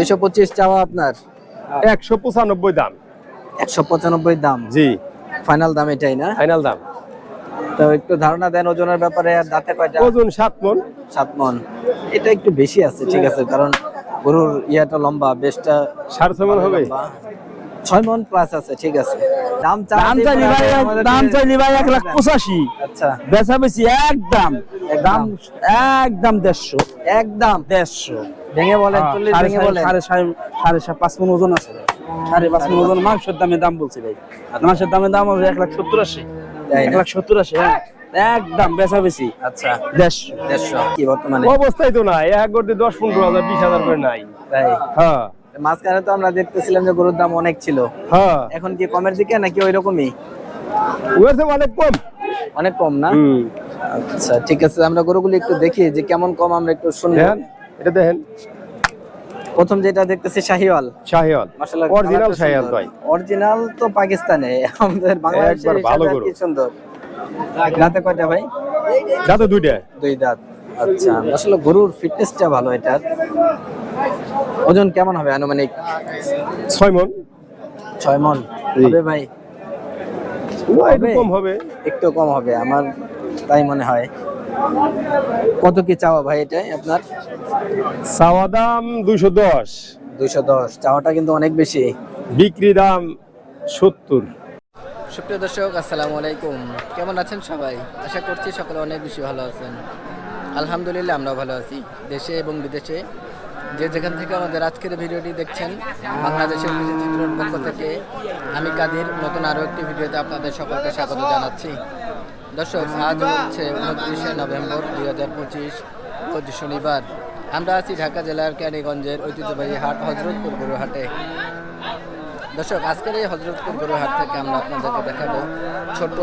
দুইশো পঁচিশ চাওয়া আপনার? একশো পঁচানব্বই দাম। একশো পঁচানব্বই দাম। জি। ফাইনাল দাম এটাই না? ফাইনাল দাম। তো একটু ধারণা দেন ওজনের ব্যাপারে আর দাঁতে কয়টা? ওজন সাত মন। সাত মন। এটা একটু বেশি আছে ঠিক আছে কারণ গরুর ইয়াটা লম্বা বেশটা সাড়ে ছয় মন হবে। ছয় মন প্লাস আছে ঠিক আছে। দাম দাম চাইলি ভাই দাম চাইলি ভাই এক লাখ পঁচাশি। আচ্ছা। বেচা বেশি একদম। দাম একদম দেড়শো। একদম। দেড়শো। ভেঙে বলেন হ্যাঁ, চল্লিশ ভেঙে বলেন। সাড়ে সাড়ে- পাঁচ মন ওজন আছে সাড়ে পাঁচ মন ওজন মাংসের দামে দাম বলছি ভাই। মাংসের দামে দাম হবে এক লাখ সত্তর আশি। এক লাখ সত্তর আশি হ্যাঁ। একদম বেচা বেশি আচ্ছা। দেড়শো। দেড়শো। কি বর্তমানে? অবস্থায় তো নাই। এক করতে দশ পনেরো হাজার বিশ হাজার করে নাই। তাই? হ্যাঁ। মাঝখানে তো আমরা দেখতেছিলাম যে গরুর দাম অনেক ছিল। হ্যাঁ। এখন কি কমের দিকে নাকি ওই রকমই অনেক কম। অনেক কম না? আচ্ছা ঠিক আছে আমরা গরুগুলি একটু দেখি যে কেমন কম আমরা একটু দেখেন এটা দেখেন। প্রথম যেটা দেখতেছি শাহিওয়াল। শাহিওয়াল। মাশাআল্লাহ অরিজিনাল শাহিওয়াল ভাই। অরিজিনাল তো পাকিস্তানে। আমাদের বাংলাদেশে একবার ভালো গরু। কি সুন্দর? রাতে কয়টা ভাই? যাতে দুইটা। দুই দাঁত। আচ্ছা আসলে গরুর ফিটনেসটা ভালো এটার ওজন কেমন হবে আনুমানিক? ছয় মন। ছয় মন। হবে ভাই? একটু কম হবে। একটু কম হবে আমার তাই মনে হয়। কত কি চাওয়া ভাই এটাই আপনার? চাওয়া দাম দুইশো দশ। দুইশো দশ। চাওয়াটা কিন্তু অনেক বেশি। বিক্রি দাম সত্তর। সুপ্রিয় দর্শক আসসালামু আলাইকুম। কেমন আছেন সবাই? আশা করছি সকলে অনেক বেশি ভালো আছেন। আলহামদুলিল্লাহ আমরাও ভালো আছি। দেশে এবং বিদেশে যে যেখান থেকে আমাদের আজকের ভিডিওটি দেখছেন বাংলাদেশের কৃষি চিত্রের পক্ষ থেকে আমি কাদির নতুন আরও একটি ভিডিওতে আপনাদের সকলকে স্বাগত জানাচ্ছি। দর্শক, আজ হচ্ছে উনত্রিশে নভেম্বর দুই হাজার পঁচিশ রোজ শনিবার। আমরা আছি ঢাকা জেলার ক্যানিগঞ্জের ঐতিহ্যবাহী হাট, হজরতপুর গরু হাটে দর্শক, আজকের এই হজরতপুর গরুর হাট থেকে আমরা আপনাদেরকে দেখাবো ছোট,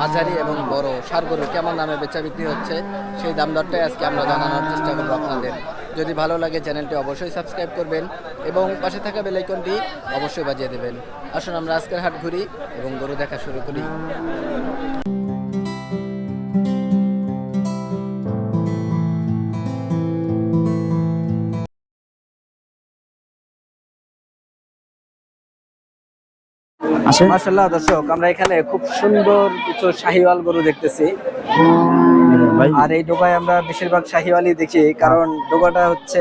মাঝারি এবং বড় সার গরু কেমন দামে বেচা বিক্রি হচ্ছে, সেই দাম দরটাই আজকে আমরা জানানোর চেষ্টা করব আপনাদের। যদি ভালো লাগে চ্যানেলটি অবশ্যই সাবস্ক্রাইব করবেন এবং পাশে থাকা বেলাইকনটি অবশ্যই বাজিয়ে দেবেন। আসুন আমরা আজকের হাট ঘুরি এবং গরু দেখা শুরু করি। আসেন। মাশাআল্লাহ দর্শক আমরা এখানে খুব সুন্দর কিছু শাহিওয়াল গরু দেখতেছি। ভাই। আর এই ডোকায় আমরা বেশিরভাগ শাহিওয়ালই দেখি কারণ ডোকাটা হচ্ছে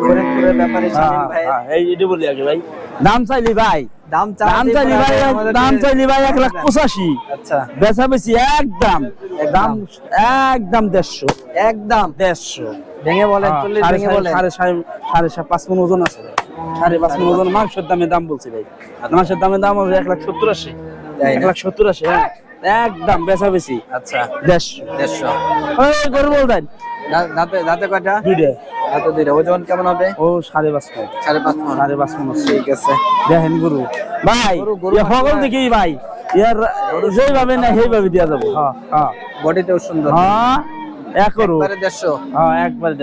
ফরিদপুরের ব্যাপারে শাহিন ভাই হ্যাঁ, এই এটি বলি আগে ভাই। দাম চাইলি ভাই। দাম দাম চাইলি ভাই দাম চাইলি ভাই এক লাখ পঁচাশি। আচ্ছা। বেচা বেশি একদম। দাম একদম দেড়শো। একদম। দেড়শো। ভেঙে বলেন হ্যাঁ, চল্লিশ সাড়ে ভেঙে সাড়ে- বলেন। সাড়ে সাড়ে সাড়ে সাড়ে পাঁচ মন ওজন আছে সাড়ে পাঁচ মন ওজন মাংসের দামে দাম বলছি ভাই। মাংসের দামে দাম হবে এক লাখ সত্তর আশি। এক লাখ সত্তর আশি হ্যাঁ। একদম বেচা বেশি আচ্ছা। দেড়শো। দেড়শো। গরু বলতেন দাঁতে দাঁতে কয়টা? দুইটা। দাঁতে দুইটা। ওজন কেমন হবে? ও সাড়ে পাঁচ মন। সাড়ে পাঁচ মন। সাড়ে পাঁচ মন ঠিক আছে। দেখেন গরু। ভাই সকল দেখি ভাই। ইয়ার যেইভাবে না সেইভাবে দিয়া যাব। হ্যাঁ হ্যাঁ। বডিটাও সুন্দর। হ্যাঁ। একবারে হ্যাঁ একবারে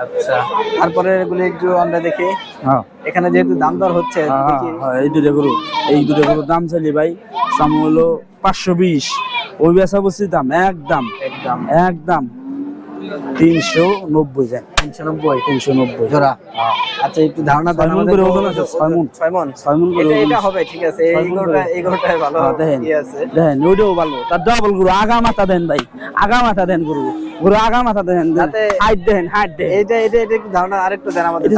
আচ্ছা তারপরে এগুলি একটু আমরা দেখি। হ্যাঁ। এখানে যেহেতু দাম দর হচ্ছে হ্যাঁ, হ্যাঁ, এই দুটো গরু এই দুটো গরুর দাম চাইলি ভাই সামু হলো পাঁচশো বিশ। ওই বেচা দাম একদম। একদম। একদম। তিনশো নব্বই যায়। তিনশো নব্বই? তিনশো নব্বই। জোড়া। হ্যাঁ। আচ্ছা একটু ধারণা দেন ছয় মণ করে ওজন আছে, ছয় মণ। ছয় মন ছয় মণ করে এটা ওজন এটা আছে। হবে ঠিক আছে। ছয় এই মণ গরুটা করে। এই গরুটাই ভালো হ্যাঁ, দেখেন দেখেন ওইটাও ভালো। তার ডবল গরু আগা মাথা দেন ভাই। আগা মাথা দেন গরু। গরু আগা মাথা দেন। হাইট দেন হাইট দেন। এইটা এটা এটা একটু ধারণা আরেকটু দেন আমাদের।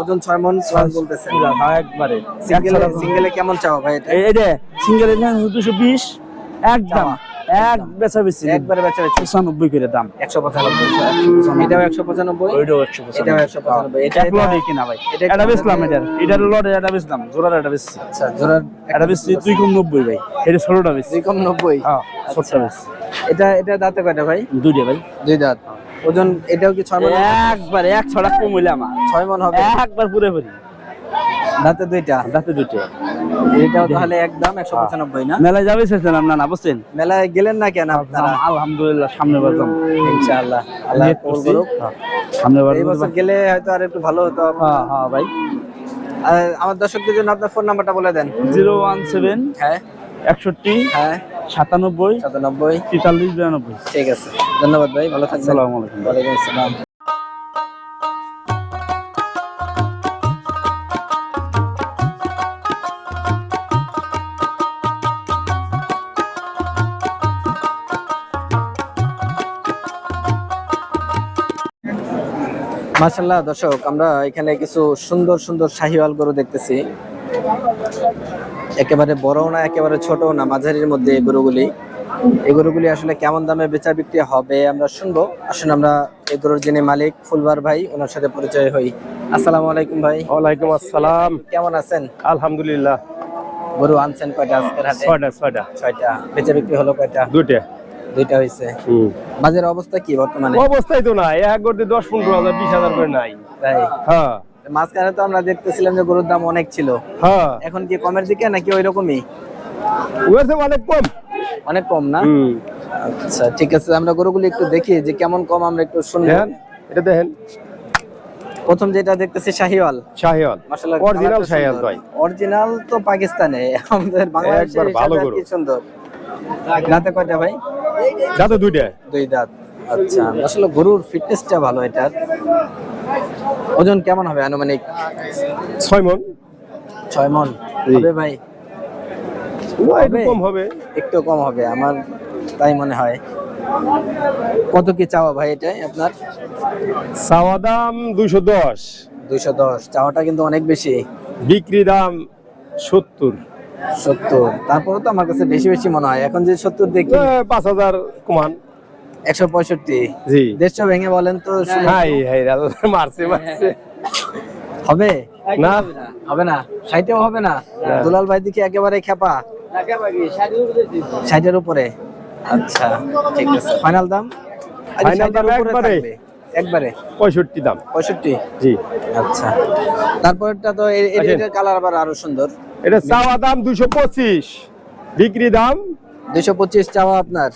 ওজন ছয় মন ছয় বলতেছেন হ্যাঁ, একবারে সিঙ্গেলে সিঙ্গেলে কেমন চাও ভাই এটা? যে দুশো বিশ একদম। এক বেচা বেশি একবারে বেচা বেচা। পঁচানব্বই করে দাম। একশো পঁচানব্বই এটাও একশো পঁচানব্বই? একশো এটাও একশো পঁচানব্বই। এটা কিনা ভাই? এটা বেচলাম এটার। এটার লটে এটা বেচলাম জোড়ার এটা বেচছি। আচ্ছা জোড়ার এটা বেচছি দুই কম নব্বই ভাই। এটা ষোলোটা বেচছি। দুই কম নব্বই? হ্যাঁ ছোটটা বেচছি। এটা এটা দাঁতে কয়টা ভাই? দুইটা ভাই। দুই দাঁত। ওজন এটাও কি ছয় মন একবার এক ছড়া কম হইলে আমার। ছয় মন হবে। একবার পুরে পুরি দাঁতে দুইটা। দাঁতে দুইটা। এটাও তাহলে একদম একশো পঁচানব্বই না? মেলায় যাবে চেয়েছিলাম না না বুঝছেন? মেলায় গেলেন না কেন আপনারা? আলহামদুলিল্লাহ সামনে ইনশাআল্লাহ। আল্লাহ কবুল করুক। হ্যাঁ, সামনে বার এই বছর গেলে হয়তো আর একটু ভালো হতো। হ্যাঁ হ্যাঁ ভাই। আমার দর্শকদের জন্য আপনার ফোন নাম্বারটা বলে দেন। জিরো ওয়ান সেভেন হ্যাঁ। একষট্টি হ্যাঁ। সাতানব্বই সাতানব্বই। তেতাল্লিশ বিরানব্বই। ঠিক আছে। ধন্যবাদ ভাই ভালো থাকবেন। আসসালামু ওয়ালাইকুম আসসালাম। মাশাল্লাহ দর্শক আমরা এখানে কিছু সুন্দর সুন্দর শাহিওয়াল গরু দেখতেছি। একেবারে বড়ও না একেবারে ছোট না মাঝারির মধ্যে এই গরুগুলি। এই গরুগুলি আসলে কেমন দামে বেচা বিক্রি হবে আমরা শুনব। আসলে আমরা এই গরুর যিনি মালিক ফুলবার ভাই ওনার সাথে পরিচয় হই। আসসালামু আলাইকুম ভাই। ওয়ালাইকুম আসসালাম। কেমন আছেন? আলহামদুলিল্লাহ। গরু আনছেন কয়টা আজকের হাটে? ছয়টা ছয়টা। ছয়টা। বেচা বিক্রি হলো কয়টা? দুইটা। দুইটা হয়েছে বাজারের অবস্থা কি বর্তমানে? অবস্থাই তো নাই। এক গড়তে দশ পনেরো হাজার বিশ হাজার করে নাই। তাই? হ্যাঁ। মাঝখানে তো আমরা দেখতেছিলাম যে গরুর দাম অনেক ছিল। হ্যাঁ। এখন কি কমের দিকে নাকি ওই রকমই অনেক কম। অনেক কম না? আচ্ছা ঠিক আছে আমরা গরুগুলি একটু দেখি যে কেমন কম আমরা একটু শুনব। এটা দেখেন। প্রথম যেটা দেখতেছি শাহিওয়াল। শাহিওয়াল। মাশাআল্লাহ অরিজিনাল শাহিওয়াল ভাই। অরিজিনাল তো পাকিস্তানে। আমাদের বাংলাদেশে একবার ভালো গরু। সুন্দর? রাতে কয়টা ভাই? যাতে দুইটা? দুই দাঁত। আচ্ছা আসলে গরুর ফিটনেসটা ভালো এটার। ওজন কেমন হবে আনুমানিক? ছয় মন। ছয় মন। হবে ভাই? একটু কম হবে। একটু কম হবে আমার তাই মনে হয়। কত কি চাওয়া ভাই এটাই আপনার? চাওয়া দাম দুইশো দশ। দুইশো দশ। চাওয়াটা কিন্তু অনেক বেশি। বিক্রি দাম সত্তর। সত্তর। তারপরে তো আমার কাছে বেশি বেশি মনে হয়। এখন যে সত্তর দেখি পাঁচ হাজার কমান। একশো পঁয়ষট্টি। জি। দেড়শো ভেঙে বলেন তো হাই হাই মারছে মারছে। হবে? না? হবে না। ষাটেও হবে না। দুলাল ভাই দিকে একেবারে খেপা ষাটের উপরে। আচ্ছা ঠিক আছে। ফাইনাল দাম? Final দাম 60 এর একবারে? একবারে? পঁয়ষট্টি দাম। পঁয়ষট্টি? জি। আচ্ছা। তারপরটা তো এটার কালার আবার আরও সুন্দর। এটা চাওয়া দাম দুশো পঁচিশ। বিক্রি দাম? দুইশো পঁচিশ চাওয়া আপনার?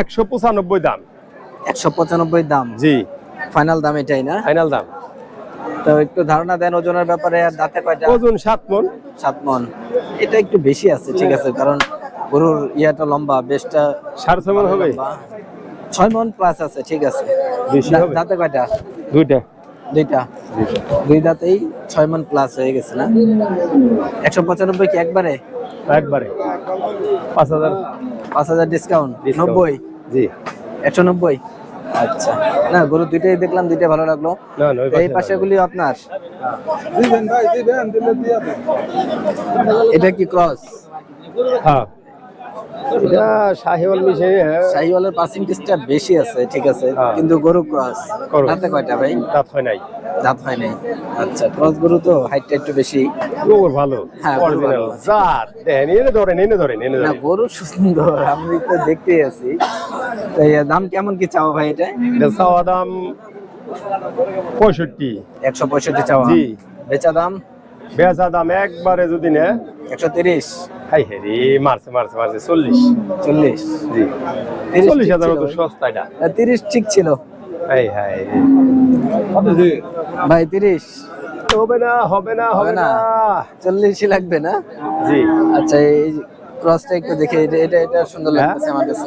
একশো পঁচানব্বই দাম। একশো পঁচানব্বই দাম। জি। ফাইনাল দাম এটাই না? ফাইনাল দাম। তো একটু ধারণা দেন ওজনের ব্যাপারে আর দাঁতে কয়টা? ওজন সাত মন। সাত মন। এটা একটু বেশি আছে ঠিক আছে কারণ গরুর ইয়াটা লম্বা বেশটা সাড়ে মন হবে। ছয় মন প্লাস আছে ঠিক আছে। দাঁতে কয়টা? দুইটা। দুইটা। দুই দাঁতেই ছয় মন প্লাস হয়ে গেছে না? একশো পঁচানব্বই কি একবারে? একবারে। পাঁচ হাজার। পাঁচ হাজার ডিসকাউন্ট নব্বই? জি। একশো নব্বই? আচ্ছা। না গরু দুইটাই দেখলাম দুইটাই ভালো লাগল। এই পাশে পাশে গুলি আপনার? এটা কি ক্রস হ্যাঁ। এটা শাহিওয়াল মিশে শাহিওয়ালের পার্সেন্টেজটা বেশি আছে ঠিক আছে। হ্যাঁ। কিন্তু গরু ক্রস দাঁতে কয়টা ভাই? দাঁত হয় নাই। দাঁত হয় নাই। আচ্ছা ক্রস গরু তো হাইটটা একটু বেশি। ভালো। হ্যাঁ, গরু অরিজিনাল ভালো। জাত দেখেন এনে ধরেন এনে ধরেন এনে ধরেন। গরু সুন্দর আমি তো দেখতেই আছি। তো এর দাম কেমন কি চাও ভাই এটা? এটা চাওয়া দাম পঁয়ষট্টি। একশো পঁয়ষট্টি চাওয়া। জি। বেচা দাম? বেচা দাম একবারে যদি নে একশো তিরিশ। হাই হে রে মারছে মারছে মারছে চল্লিশ। চল্লিশ। জি। চল্লিশ হাজার ছিল তো সস্তা এটা তিরিশ ঠিক ছিল। হাই হাই ভাই তিরিশ। হবে না হবে না হবে না। চল্লিশই লাগবে না? জি। আচ্ছা এই ক্রসটা একটু দেখে এটা এটা এটা সুন্দর হ্যাঁ। লাগতেছে আমার কাছে।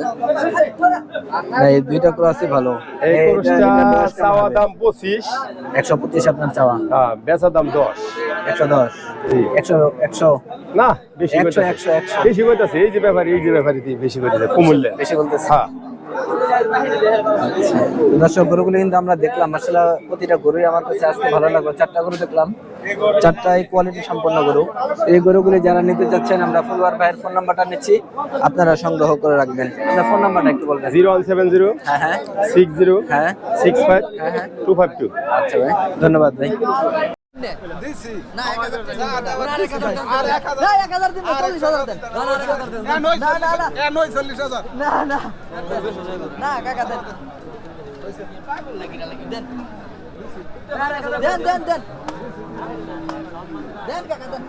না এই দুইটা ক্রসই ভালো। এই কোর্সটা চাওয়া দাম পঁচিশ। একশো পঁচিশ আপনার চাওয়া। হ্যাঁ বেচা দাম দশ। একশো দশ। একশো একশো। না বেশি একশো, একশো, একশো। বেশি কইতাছে এই যে ব্যাপারী এই যে ব্যাপারী বেশি কুমুল্লে। বেশি বলতেছে। হ্যাঁ। আচ্ছা। দর্শক গরুগুলো কিন্তু আমরা দেখলাম আসলে প্রতিটা গরুই আমার কাছে আজকে ভালো লাগল। চারটা গরু দেখলাম চারটাই কোয়ালিটি সম্পন্ন গরু। এই গরুগুলি যারা নিতে চাচ্ছেন আমরা ফুলবার ভাইয়ের ফোন নাম্বারটা নিচ্ছি আপনারা সংগ্রহ করে রাখবেন। আপনার ফোন নাম্বারটা একটু বলবেন। জিরো ওয়ান সেভেন জিরো হ্যাঁ হ্যাঁ। সিক্স জিরো হ্যাঁ। সিক্স ফাইভ হ্যাঁ, হ্যাঁ। Two five two. আচ্ছা ভাই ধন্যবাদ ভাই। দেন দেন। দেন দেন। কাকা দেন।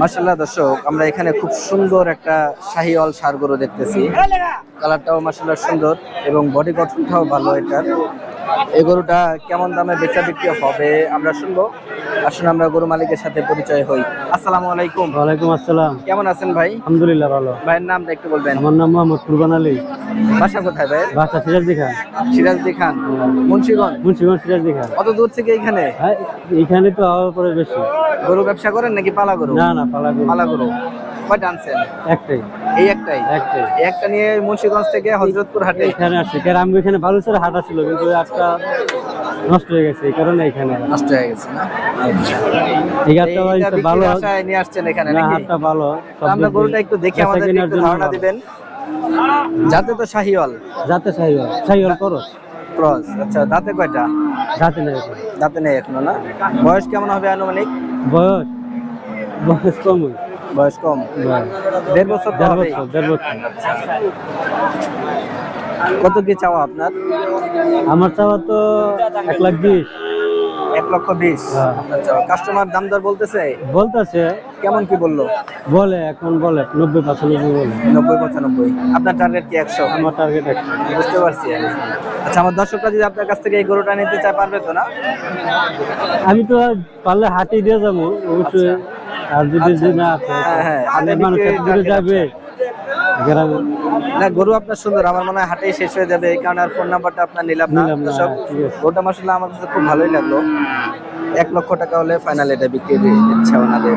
মার্শাল্লাহ দর্শক, আমরা এখানে খুব সুন্দর একটা শাহিওয়াল সার গরু দেখতেছি। কালারটাও মার্শাল্লাহ সুন্দর এবং বডি গঠনটাও ভালো এটার। এই গরুটা কেমন দামে বেচা বিক্রি হবে আমরা শুনব। আসুন আমরা গরু মালিকের সাথে পরিচয় হই। আসসালামু আলাইকুম। ওয়ালাইকুম আসসালাম। কেমন আছেন ভাই? আলহামদুলিল্লাহ ভালো। ভাইয়ের নামটা একটু বলবেন। আমার নাম মোহাম্মদ কুরবান আলী। বাসা কোথায় ভাই বাসা সিরাজদি খান। সিরাজদি খান। মুন্সিগঞ্জ? মুন্সিগঞ্জ সিরাজদি খান। কত দূর থেকে এখানে হ্যাঁ এখানে তো আওয়ার পরে বেশি। গরু ব্যবসা করেন নাকি পালা গরু? না না পালা গরু। পালা গরু। কয়টা আনছেন? একটাই। এই একটাই? একটাই। একটা নিয়ে মুন্সিগঞ্জ থেকে হজরতপুর হাটে? এখানে আসছে কারণ আমি এখানে ভালো ছিল হাটা ছিল কিন্তু আটটা নষ্ট হয়ে গেছে এই কারণে এখানে নষ্ট হয়ে গেছে না? এই হাটটা ওই এইটা ভালো আশায় নিয়ে আসছেন এখানে নাকি? হাটটা ভালো আমরা গরুটা একটু দেখে আমাদের একটু ধারণা দিবেন। যাতে তো শাহিওয়াল। যাতে সাইওয়াল সাইওয়াল করো ক্রস আচ্ছা দাঁতে কয়টা? যাতে না এখন। দাঁতে নেই এখনও না? বয়স কেমন হবে আনুমানিক? বয়স বয়স কম বয়স কম। দেড় বছর দেড় বছর দেড় বছর। কত কি চাওয়া আপনার? আমার চাওয়া তো এক লাখ বিশ। এক লক্ষ বিশ। হ্যাঁ। কাস্টমার দাম দর বলতেছে? বলতেছে। কেমন কি বলল? বলে এখন বলে নব্বই পঁচানব্বই বলে। নব্বই পঁচানব্বই। আপনার টার্গেট কি একশো? আমার টার্গেট একশো। বুঝতে পারছি আচ্ছা আমার দর্শকরা যদি আপনার কাছ থেকে এই গরুটা নিতে চায় পারবে তো না? আমি তো পারলে হাটে দিয়ে যাব অবশ্যই। আর যদি যদি না আছে হ্যাঁ, হ্যাঁ, মানুষ যাবে। গ্রামে না গরু আপনার সুন্দর আমার মনে হয় হাটেই শেষ হয়ে যাবে এই কারণে আর ফোন নাম্বারটা আপনার নিলাম না। সব গরুটা মাসাল্লাহ আমার কাছে খুব ভালোই লাগল। এক লক্ষ টাকা হলে ফাইনাল এটা বিক্রি ইচ্ছা ওনাদের।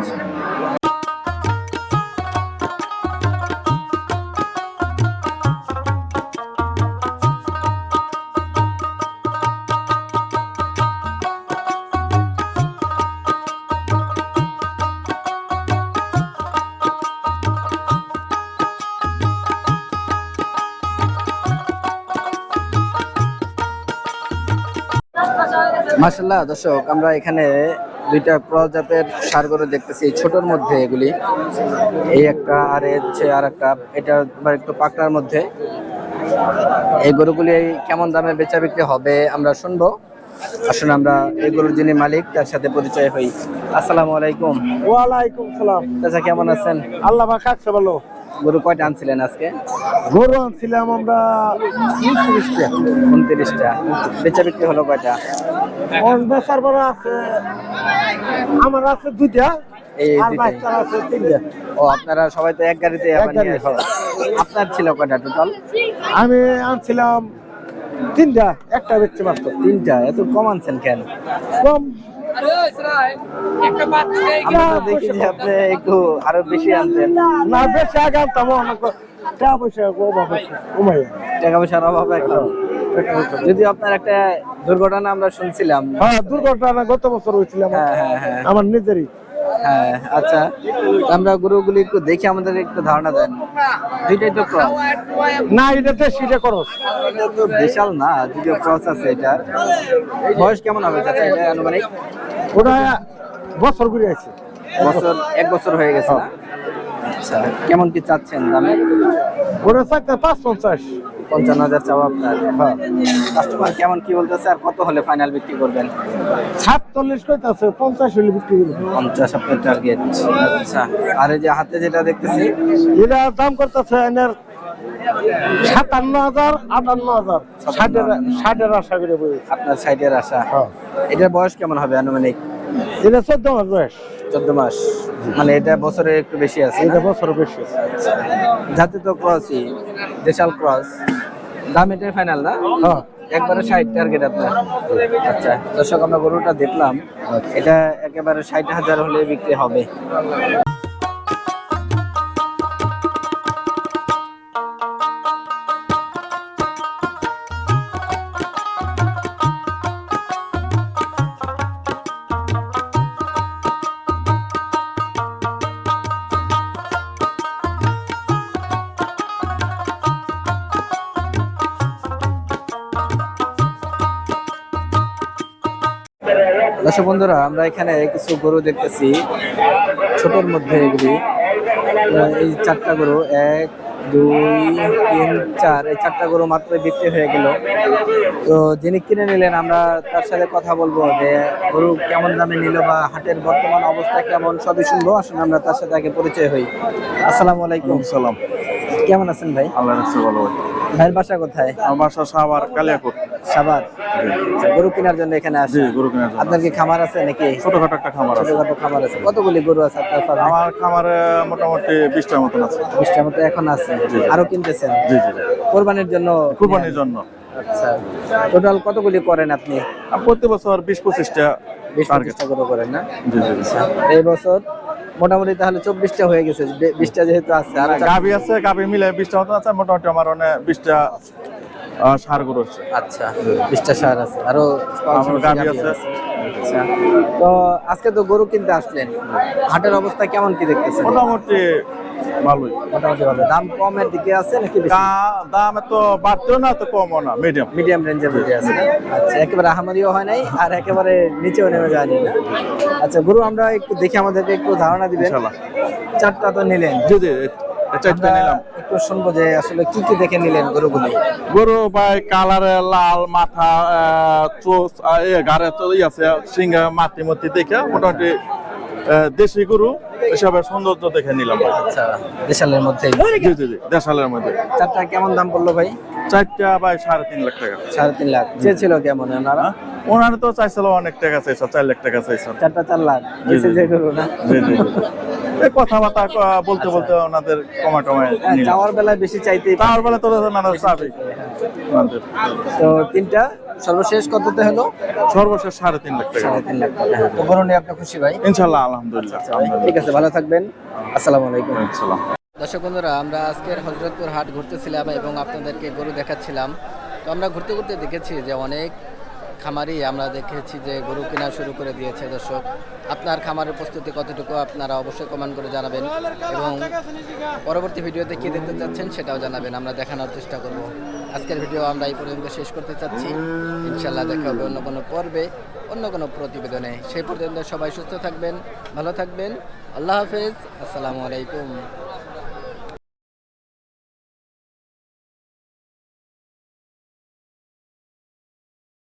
মাসাল্লাহ দর্শক আমরা এখানে দুইটা প্রজাতের সার গরু দেখতেছি ছোটর মধ্যে এগুলি। এই একটা আর হচ্ছে আর একটা এটা আবার একটু পাকড়ার মধ্যে। এই গরুগুলি কেমন দামে বেচা বিক্রি হবে আমরা শুনব। আসুন আমরা এই গরুর যিনি মালিক তার সাথে পরিচয় হই। আসসালামু আলাইকুম। ওয়ালাইকুম সালাম। চাচা কেমন আছেন? আল্লাহ বা খাকছে ভালো। গরু কয়টা আনছিলেন আজকে? গরু আনছিলাম আমরা উনত্রিশটা। উনত্রিশটা। বেচা বিক্রি হলো কয়টা? বেচার বড় আছে আমার আছে দুইটা তিনটা। আপনারা সবাই তো এক গাড়িতে আবার নিয়ে গাড়িতে, আসেন। আপনার ছিল কয়টা টোটাল আমি আনছিলাম তিনটা একটা বেচছে মাত্র তিনটা এত কম আনছেন কেন? কম। আপনি একটু আরও বেশি আনতেন না বেশি আগে আনতাম টাকা পয়সা টাকা পয়সার অভাব এখন। যদি আপনার একটা দুর্ঘটনা আমরা শুনছিলাম। হ্যাঁ দুর্ঘটনা গত বছর হয়েছিল আমার। হ্যাঁ হ্যাঁ হ্যাঁ। আমার নিজেরই। হ্যাঁ আচ্ছা। আমরা গরুগুলি একটু দেখে আমাদের একটু ধারণা দেন। দুইটাই তো ক্রস না এটা দেশি এটা করস এটা তো বিশাল না যদিও ক্রস আছে এটা। বয়স কেমন হবে চাচা এটা আনুমানিক? ওটা বছর ঘুরে আছে। বছর এক বছর হয়ে গেছে আচ্ছা কেমন কি চাচ্ছেন দামে? ওটা চারটা পাঁচ পঞ্চাশ। পঞ্চান্ন হাজার চাওয়া আপনার। হ্যাঁ। কাস্টমার কেমন কি বলতেছে আর কত হলে ফাইনাল বিক্রি করবেন? সাতচল্লিশ কইতে আছে পঞ্চাশ হলে বিক্রি করব। পঞ্চাশ আপনার টার্গেট আচ্ছা আর এই যে হাতে যেটা দেখতেছি? এটা দাম করতেছে এনের সাতান্ন হাজার আটান্ন হাজার। ষাটের ষাটের আশা করে আপনার সাইডের আশা। হ্যাঁ। এটার বয়স কেমন হবে আনুমানিক? এটা চোদ্দ মাস বয়স। চোদ্দ মাস। মানে এটা বছরে একটু বেশি আছে এটা বছর বেশি যাতে তো ক্রসই দেশাল ক্রস দাম এটাই ফাইনাল না? হ্যাঁ। একবারে ষাট টার্গেট আপনার। আচ্ছা দর্শক আমরা গরুটা দেখলাম। এটা একেবারে ষাট হাজার হলে বিক্রি হবে। দর্শক বন্ধুরা আমরা এখানে কিছু গরু দেখতেছি। ছোটর মধ্যে এগুলি। এই চারটা গরু এক দুই তিন চার এই চারটা গরু মাত্র বিক্রি হয়ে গেল। তো যিনি কিনে নিলেন আমরা তার সাথে কথা বলব যে গরু কেমন দামে নিল বা হাটের বর্তমান অবস্থা কেমন সবই শুনব। আসুন আমরা তার সাথে আগে পরিচয় হই। আসসালামু আলাইকুম। সালাম। কেমন আছেন ভাই? আল্লাহ ভালো ভাইয়ের বাসা কোথায়? আমার বাসা সাবার কালিয়াকোট। সাবার আচ্ছা, গরু কেনার জন্য এখানে আসে। গরু কেনার জন্য আপনার কি খামার আছে নাকি? ছোটখাটো একটা খামার আছে। ছোটখাটো খামার আছে। কতগুলি গরু আছে আপনার আমার খামারে মোটামুটি বিশটার মতন আছে। বিশটার মতো এখন আছে। আরও কিনতেছেন? জি জি জি। কোরবানির জন্য কোরবানির জন্য। আচ্ছা। টোটাল কতগুলি করেন আপনি? প্রতি বছর বিশ পঁচিশটা বিশ পঁচিশটা গরু করেন না? জি জি জি। এই বছর মোটামুটি তাহলে চব্বিশটা হয়ে গেছে। বিশটা যেহেতু আছে আর গাভি আছে গাভি মিলে বিশটা মতন আছে মোটামুটি আমার অনেক বিশটা ষাঁড় গরু আছে। আচ্ছা বিশটা সার আছে। আরও গাভি আছে। আচ্ছা। তো আজকে তো গরু কিনতে আসলেন। হাটের অবস্থা কেমন কি দেখতেছেন? মোটামুটি ভালোই। মোটামুটি ভালো। দাম কমের দিকে আছে নাকি দাম এত বাড়তেও না তো কমও না মিডিয়াম মিডিয়াম রেঞ্জের মধ্যে আছে। আচ্ছা একেবারে আহামারিও হয় নাই আর একেবারে নিচেও নেমে যায়নি। না আচ্ছা গরু আমরা একটু দেখে আমাদেরকে একটু ধারণা দিবেন। চারটা তো নিলেন। জি নিলাম। একটু শুনব যে আসলে কি কি দেখে নিলেন গরুগুলো গরু ভাই কালারে লাল মাথা এ গাড়ে তো আছে সিংহা মাটি মতি দেখে মোটামুটি দেশি গরু এসবের সৌন্দর্য দেখে নিলাম ভাই। আচ্ছা দেশালের মধ্যে। জি জি জি দেশালের মধ্যে। চারটা কেমন দাম পড়ল ভাই? চারটা ভাই সাড়ে তিন লাখ টাকা। সাড়ে তিন লাখ। চেয়েছিল কেমন ওনারা? ওনারা তো চাইছিল অনেক টাকা চাইছে চার লাখ টাকা চাইছে। চারটা চার লাখ। জি, কথাবার্তা বলতে বলতে ওনাদের কমা হ্যাঁ, যাওয়ার বেলায় বেশি চাইতেই পারে। তার বেলা তো নানা চাবি ওনাদের। তো তিনটা সর্বশেষ কততে হলো? সর্বশেষ সাড়ে তিন লাখ টাকা। সাড়ে তিন লাখ টাকা। তো গরু আপনি খুশি ভাই? ইনশাল্লাহ আলহামদুলিল্লাহ ঠিক আছে ভালো থাকবেন। আসসালামু আলাইকুম। দর্শক বন্ধুরা আমরা আজকের হজরতপুর হাট ঘুরতেছিলাম এবং আপনাদেরকে গরু দেখাচ্ছিলাম। তো আমরা ঘুরতে ঘুরতে দেখেছি যে অনেক খামারি, আমরা দেখেছি যে গরু কেনা শুরু করে দিয়েছে দর্শক। আপনার খামারের প্রস্তুতি কতটুকু, আপনারা অবশ্যই কমেন্ট করে জানাবেন। এবং পরবর্তী ভিডিওতে কী দেখতে চাচ্ছেন সেটাও জানাবেন, আমরা দেখানোর চেষ্টা করব। আজকের ভিডিও আমরা এই পর্যন্ত শেষ করতে চাচ্ছি। ইনশাল্লাহ দেখা হবে অন্য কোনো পর্বে, অন্য কোনো প্রতিবেদনে। সেই পর্যন্ত সবাই সুস্থ থাকবেন, ভালো থাকবেন। আল্লাহ হাফেজ, আসসালামু আলাইকুম।